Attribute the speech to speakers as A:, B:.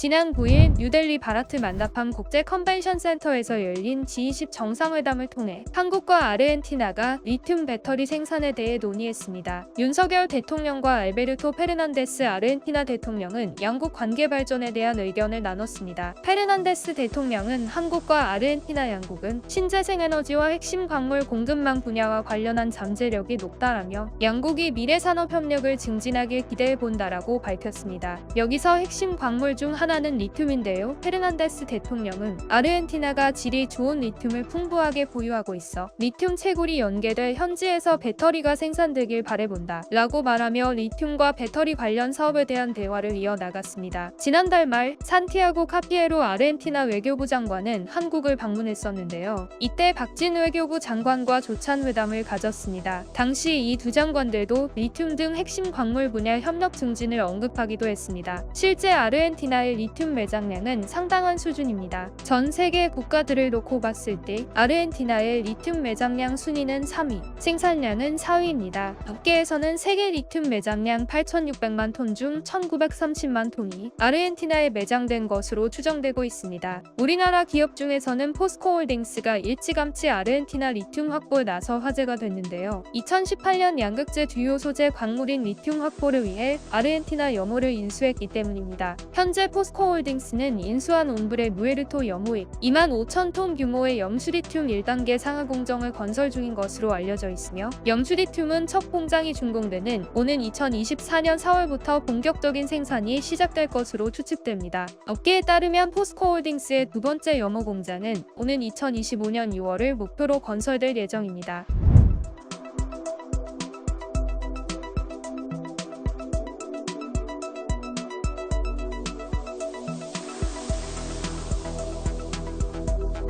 A: 지난 9일 뉴델리 바라트 만다팜 국제 컨벤션 센터에서 열린 G20 정상회담을 통해 한국과 아르헨티나가 리튬 배터리 생산에 대해 논의했습니다. 윤석열 대통령과 알베르토 페르난데스 아르헨티나 대통령은 양국 관계 발전에 대한 의견을 나눴습니다. 페르난데스 대통령은 한국과 아르헨티나 양국은 신재생 에너지와 핵심 광물 공급망 분야와 관련한 잠재력이 높다라며 양국이 미래 산업 협력을 증진하길 기대해 본다라고 밝혔습니다. 여기서 핵심 광물 중 하나 는 리튬인데요. 페르난데스 대통령은 아르헨티나가 질이 좋은 리튬을 풍부하게 보유하고 있어 리튬 채굴이 연계돼 현지에서 배터리가 생산되길 바래본다. 라고 말하며 리튬과 배터리 관련 사업에 대한 대화를 이어나갔습니다. 지난달 말 산티아고 카피에로 아르헨티나 외교부 장관은 한국을 방문했었는데요. 이때 박진 외교부 장관과 조찬 회담을 가졌습니다. 당시 이 두 장관들도 리튬 등 핵심 광물 분야 협력 증진을 언급하기도 했습니다. 실제 아르헨티나의 리튬 매장량은 상당한 수준입니다. 전 세계 국가들을 놓고 봤을 때 아르헨티나의 리튬 매장량 순위는 3위, 생산량은 4위입니다. 업계에서는 세계 리튬 매장량 8,600만 톤 중 1,930만 톤이 아르헨티나에 매장된 것으로 추정되고 있습니다. 우리나라 기업 중에서는 포스코홀딩스가 일찌감치 아르헨티나 리튬 확보에 나서 화제가 됐는데요. 2018년 양극재 주요 소재 광물인 리튬 확보를 위해 아르헨티나 염호를 인수했기 때문입니다. 현재 포스 코홀딩스는 인수한 온브레 무에르토 염호에 2만 5천 톤 규모의 염수리튬 1단계 상하 공정을 건설 중인 것으로 알려져 있으며 염수리튬은 첫 공장이 준공되는 오는 2024년 4월부터 본격적인 생산이 시작될 것으로 추측됩니다. 업계에 따르면 포스코홀딩스의 두 번째 염호 공장은 오는 2025년 6월을 목표로 건설될 예정입니다.